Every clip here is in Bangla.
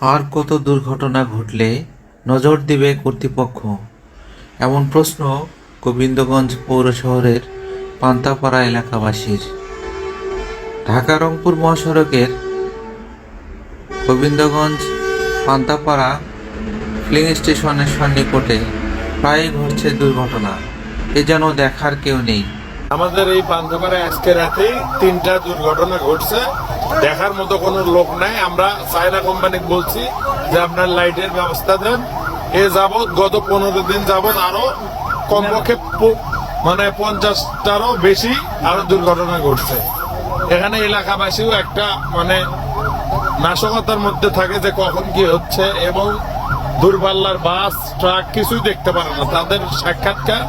আর কত দুর্ঘটনা ঘটলে নজর দিবে কর্তৃপক্ষ? এমন প্রশ্ন গোবিন্দগঞ্জ পৌর শহরের পান্তাপাড়া এলাকাবাসীর। ঢাকা রংপুর মহাসড়কের গোবিন্দগঞ্জ পান্তাপাড়া ফিলিং স্টেশনের সন্নিকটে প্রায়ই ঘটছে দুর্ঘটনা। এ যেন দেখার কেউ নেই। আমাদের এই পান্থপাড়ায় আজকে রাতে তিনটা দুর্ঘটনা ঘটছে। দেখার মতো কোনো লোক নাই। আমরা চায়না কোম্পানি বলছি যে আপনার লাইটের ব্যবস্থা দেন। এ যাবৎ, গত পনেরো দিন যাবৎ আরও কমপক্ষে মানে পঞ্চাশটারও বেশি আরও দুর্ঘটনা ঘটছে। এখানে এলাকাবাসীও একটা মানে নাশকতার মধ্যে থাকে যে কখন কি হচ্ছে এবং দূরপাল্লার বাস, ট্রাক কিছুই দেখতে পারে না। তাদের সাক্ষাৎকার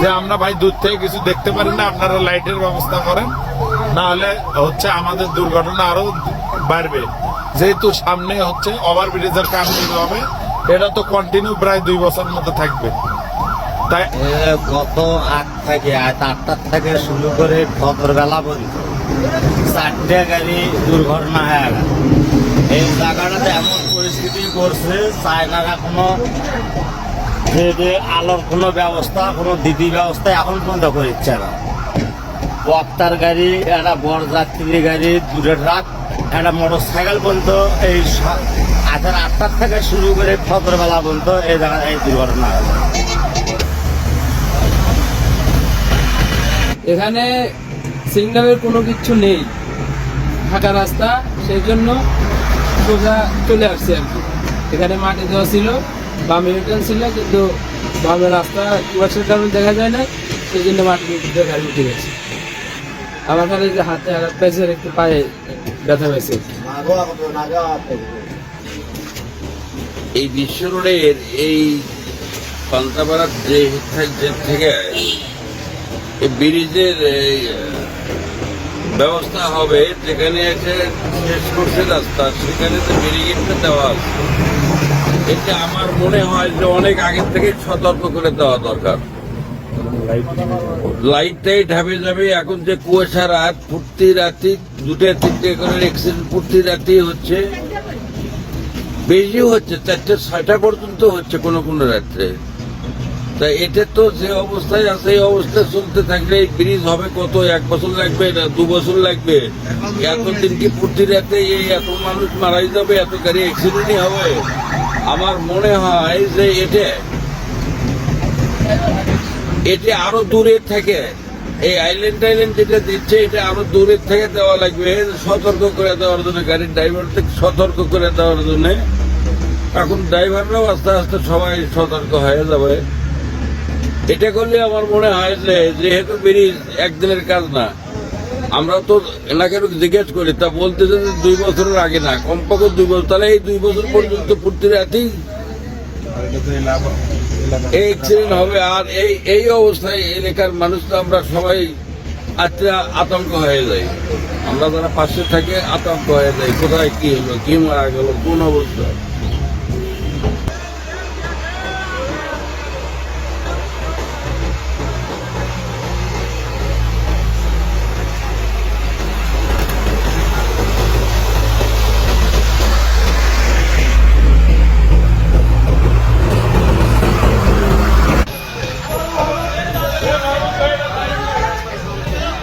যে আমরা ভাই দূর থেকে কিছু দেখতে পারি না, আপনারা লাইটের ব্যবস্থা করেন। না হলে হচ্ছে আমাদের দুর্ঘটনা আরও বাড়বে। যেহেতু সামনে হচ্ছে ওভার ব্রিজের কাজ শুরু হবে, এটা তো কন্টিনিউ প্রায় দুই বছর মতো থাকবে। তাই গত আট থেকে, আট আটটার থেকে শুরু করে ভদ্রবেলা পর্যন্ত চারটে গাড়ি দুর্ঘটনা হয়ে গেল। এই জায়গাটাতে এমন পরিস্থিতি করছে, চায়নারা কোনো যে আলোর কোনো ব্যবস্থা, কোনো দিদি ব্যবস্থা এখন পর্যন্ত দিচ্ছে না বক্তার গাড়ি, একটা বড় যাত্রী গাড়ি, দূরে ট্রাক, একটা মোটর সাইকেল পর্যন্ত এই আধার আটটার থেকে শুরু করে ভদ্রবেলা পর্যন্ত এই জায়গায় এই দুর্ঘটনা এখানে সিগন্যালের কোনো কিছু নেই, ফাঁকা রাস্তা, সেই জন্য সোজা চলে আসছে আর কি। এখানে মাটি দেওয়া ছিল, বামে রিটার্ন ছিল, কিন্তু বামে রাস্তা কুয়াশার কারণে দেখা যায় না, সেই জন্য উপরে গাড়ি উঠে গেছে আমার খালি যে হাতে আঘাত পাইছে একটু পায়ে ব্যথা পাইছে এই বিশ্ব রোডের এই পান্তাপাড়ার যে থেকে, এই ব্রিজের ব্যবস্থা হবে, যেখানে এসে শেষ করছে রাস্তা, সেখানে তো ব্যারিকেডটা দেওয়া আছে। এটা আমার মনে হয় যে অনেক আগে থেকে সতর্ক করে দেওয়া দরকার। লাইটটাই ঢাবে যাবে। এখন যে কুয়াশা রাত, প্রতি রাতি দুটো তিনটে করে অ্যাক্সিডেন্ট প্রতি রাতি হচ্ছে। বেশি হচ্ছে, চারটে, ছয়টা পর্যন্ত হচ্ছে কোনো কোনো রাত্রে। তা এটা তো যে অবস্থায় আছে, এই অবস্থায় চলতে থাকলে এই ব্রিজ হবে কত? এক বছর লাগবে না? দু বছর লাগবে? এতদিন কি প্রতি রাতে এই এত মানুষ মারাই যাবে? এত গাড়ি অ্যাক্সিডেন্টই হবে? আমার মনে হয় যে এটা এটা আরও দূরে থেকে, এই আইল্যান্ড টাইল্যান্ড যেটা দিচ্ছে, এটা আরও দূরের থেকে দেওয়া লাগবে, সতর্ক করে দেওয়ার জন্য, গাড়ির ড্রাইভার থেকে সতর্ক করে দেওয়ার জন্য। এখন ড্রাইভাররাও আস্তে আস্তে সবাই সতর্ক হয়ে যাবে। এটা করলে আমার মনে হয় যে যেহেতু ব্রিজ একদিনের কাজ না, আমরা তো এলাকার জিজ্ঞেস করি, তা বলতেছে যে দুই বছরের আগে না, কমপক্ষে দুই বছর, তাহলে এই দুই বছর পর্যন্ত প্রতি রাতেই এই হবে। আর এই এই অবস্থায় এলাকার মানুষ তো আমরা সবাই আজকে আতঙ্ক হয়ে যাই। আমরা যারা পাশে থাকে আতঙ্ক হয়ে যাই, কোথায় কি হলো, কি মারা গেল, কোন অবস্থা?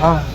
Ah.